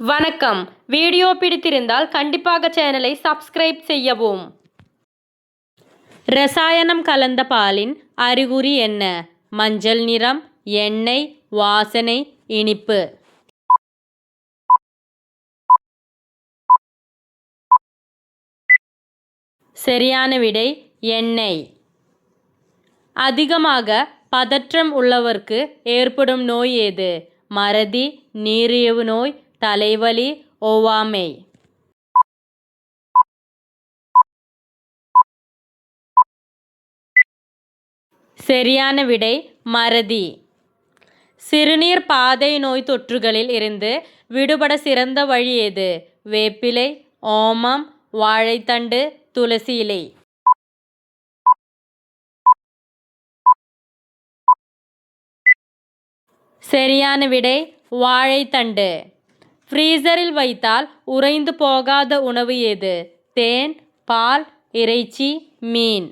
வணக்கம். வீடியோ பிடித்திருந்தால் கண்டிப்பாக சேனலை சப்ஸ்கிரைப் செய்யவும். ரசாயனம் கலந்த பாலின் அறிகுறி என்ன? மஞ்சள் நிறம் எண்ணெய் வாசனை இனிப்பு. சரியான விடை எண்ணெய். அதிகமாக பதற்றம் உள்ளவர்க்கு ஏற்படும் நோய் ஏது? மறதி நீரிழிவு நோய் தலைவலி ஒவ்வாமை. சரியான விடை மறதி. சிறுநீர் பாதை நோய் தொற்றுகளில் இருந்து விடுபட சிறந்த வழி எது? வேப்பிலை ஓமம் வாழைத்தண்டு துளசி இலை. சரியான விடை வாழைத்தண்டு. ஃப்ரீசரில் வைத்தால் உறைந்து போகாத உணவு எது தேன் பால் இறைச்சி மீன்.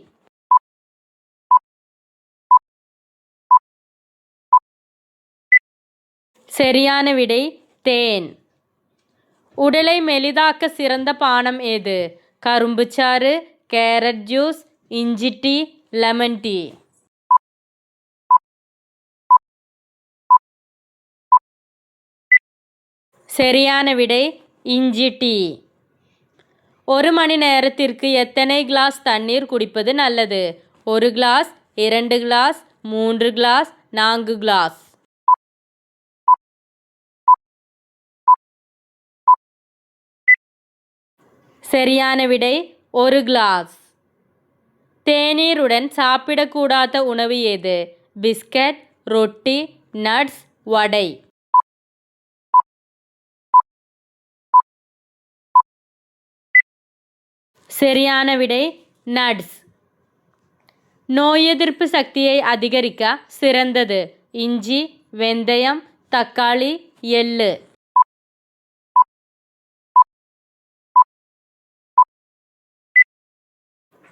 சரியான விடை தேன். உடலை மெலிதாக்க சிறந்த பானம் எது கரும்புச்சாறு கேரட் ஜூஸ் இஞ்சி டீ லெமன் டீ. சரியான விடை இஞ்சி டீ. ஒரு மணி நேரத்திற்கு எத்தனை கிளாஸ் தண்ணீர் குடிப்பது நல்லது? ஒரு கிளாஸ் இரண்டு கிளாஸ் மூன்று கிளாஸ் நான்கு கிளாஸ். சரியான விடை ஒரு கிளாஸ். தேநீருடன் சாப்பிடக்கூடாத உணவு எது பிஸ்கட் ரொட்டி நட்ஸ் வடை. சரியான விடை நட்ஸ். நோய் எதிர்ப்பு சக்தியை அதிகரிக்க சிறந்தது. இஞ்சி வெந்தயம் தக்காளி எள்ளு.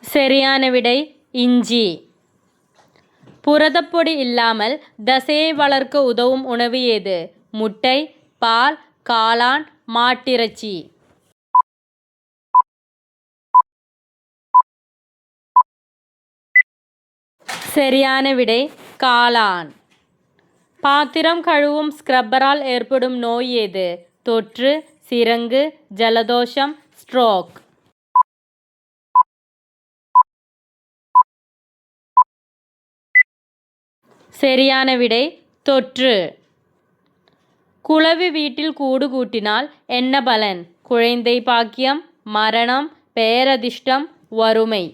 சரியான விடை இஞ்சி. புரதப்பொடி இல்லாமல் தசையை வளர்க்க உதவும் உணவு ஏது? முட்டை பால் காளான் மாட்டிறைச்சி. சரியான விடை காளான். பாத்திரம் கழுவும் ஸ்க்ரப்பரால் ஏற்படும் நோய் எது? தொற்று சிரங்கு ஜலதோஷம் ஸ்ட்ரோக் சரியான விடை தொற்று. குளவி வீட்டில் கூடு கூட்டினால் என்ன பலன்? குழந்தை பாக்கியம் மரணம் பேரதிர்ஷ்டம் வறுமை.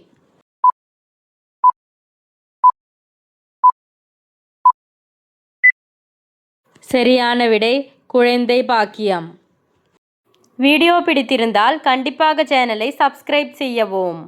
சரியான விடை குழந்தை பாக்கியம். வீடியோ பிடித்திருந்தால் கண்டிப்பாக சேனலை சப்ஸ்கிரைப் செய்யவும்.